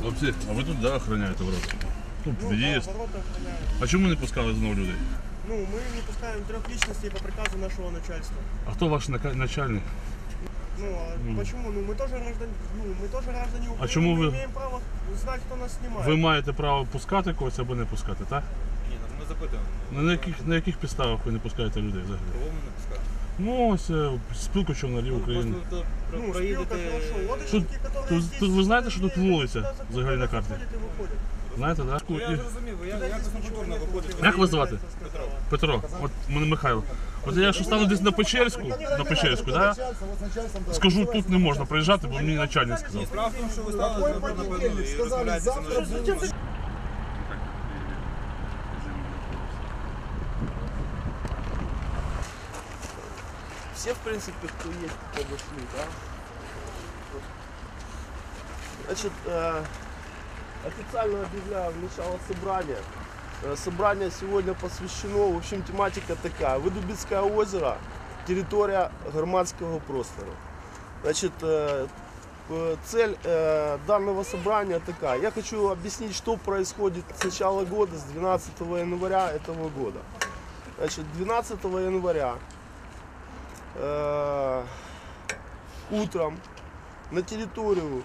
Хлопці, а ви тут да, охороняєте ворота? Тут Ну, в'їзд. да, ворота охраняют. А чому не пускали знову людей? Ну, мы не пускаем трех личностей по приказу нашего начальства. А хто ваш нака- начальник? Ну, а почему? Ну, мы тоже граждане, ну, мы тоже граждане Украины. чему мы вы- имеем право знать, кто нас снимает. Ви маєте право пускати когось або не пускати, так? Ні, ну ми запитуємо. Ну, На яких, на яких підставах ви не пускаєте людей взагалі? Кого ми не пускаємо? Ну, ось е, спілку човнарів України. Просто про- Ну, проїдете... спилка, хорошо. Лодочники, которые тут- здесь тут вы знаете, что тут сидят, вулиця сюда заходят, взагалі на карті? заходят и выходят. Знаєте, так? Ну, я І- зрозумів, я, Сюда якось здесь не ничего культурно нет, виходити. вот Як вас звати? сказала. Петро, от мене Михайло. От я що стану десь на Печерську, на Печерську, да? скажу, тут не можна проїжджати, бо мені начальник сказав. Справа в тому, що ви стали, Какой напевно, понедельник? і Сказали, розмовляєте зі завтра мною. Все, в принципе, кто есть, подошли, да? Значит, э, официально объявляю начало собрания. Э, собрание сегодня посвящено, в общем, тематика такая. Выдубицкое озеро, территория громадского простора. Значит, э, цель э, данного собрания такая. Я хочу объяснить, что происходит с начала года, с 12 января этого года. Значит, 12 января э, утром на территорию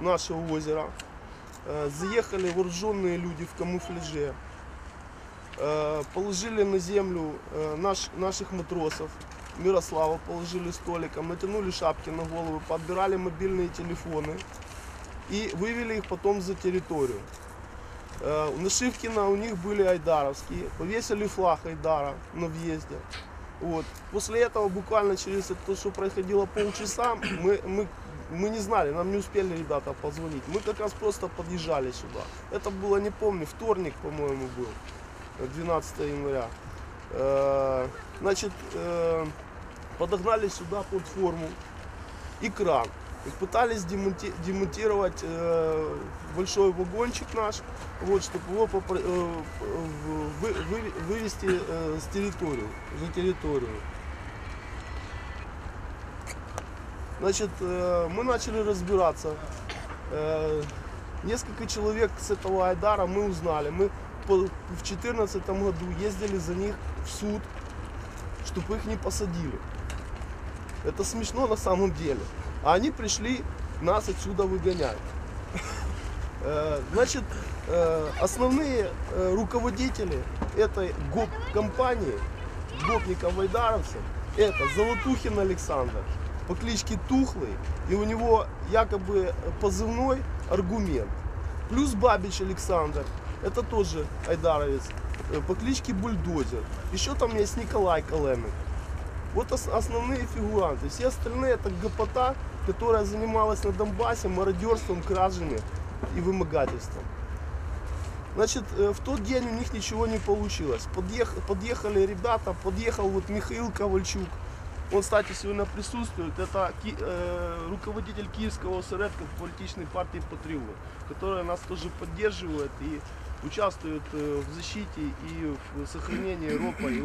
нашего озера э, заехали вооруженные люди в камуфляже, э, положили на землю наш, наших матросов, Мирослава положили столиком, натянули шапки на головы, подбирали мобильные телефоны и вывели их потом за территорию. Нашивки на у них были айдаровские, повесили флаг Айдара на въезде. Вот. После этого буквально через то, что происходило полчаса, мы, мы, мы не знали, нам не успели ребята позвонить. Мы как раз просто подъезжали сюда. Это было, не помню, вторник, по-моему, был, э, 12 января. Э, Значит, э, подогнали сюда платформу и кран. Пытались демонти- демонтировать э, большой вагончик наш, вот, чтобы его попро- э, вы- вы- вывести э, с территории, за территорию. Значит, э, мы начали разбираться. Э, несколько человек с этого Айдара мы узнали. Мы по- в 2014 году ездили за них в суд, чтобы их не посадили. Это смешно на самом деле. А они пришли нас отсюда выгонять. Э, Значит, э, основные э, руководители этой ГОП-компании, гопников Айдаровцев, это Золотухин Александр по кличке Тухлый, и у него якобы позывной аргумент. Плюс Бабич Александр, это тоже айдаровец, по кличке Бульдозер. Еще там есть Николай Калемик. Вот ос- основные фигуранты. Все остальные это гопота, которая занималась на Донбассе мародерством, кражами и вымогательством. Значит, э, в тот день у них ничего не получилось. Подъех- подъехали ребята, подъехал вот Михаил Ковальчук. Он, кстати, сегодня присутствует. Это ки- э, руководитель Киевского осередка политичной партии Патриот, которая нас тоже поддерживает и участвует э, в защите и в сохранении ропа и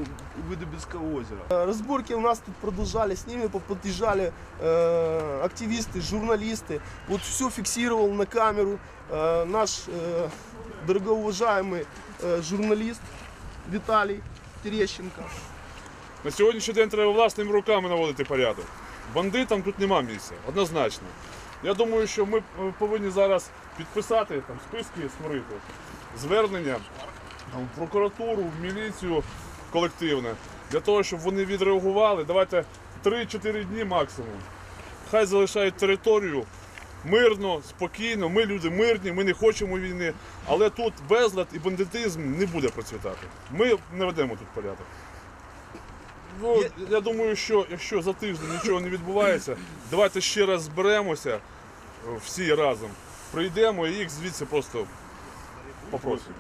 Выдубинского озера. Э, Разборки у нас тут продолжались, с ними подъезжали э, активисты, журналисты. Вот все фиксировал на камеру э, наш э, дорогоуважаемый э, журналист Виталий Терещенко. На сьогоднішній день треба власними руками наводити порядок. Бандитам тут нема місця, однозначно. Я думаю, що ми е, повинні зараз підписати там, списки створити, звернення там, в прокуратуру, в міліцію колективне, для того, щоб вони відреагували. Давайте 3-4 дні максимум. Хай залишають територію мирно, спокійно. Ми люди мирні, ми не хочемо війни. Але тут безлад і бандитизм не буде процвітати. Ми не ведемо тут порядок. Ну, я думаю, що якщо за тиждень нічого не відбувається, давайте ще раз зберемося е, всі разом, прийдемо і їх звідси просто попросимо.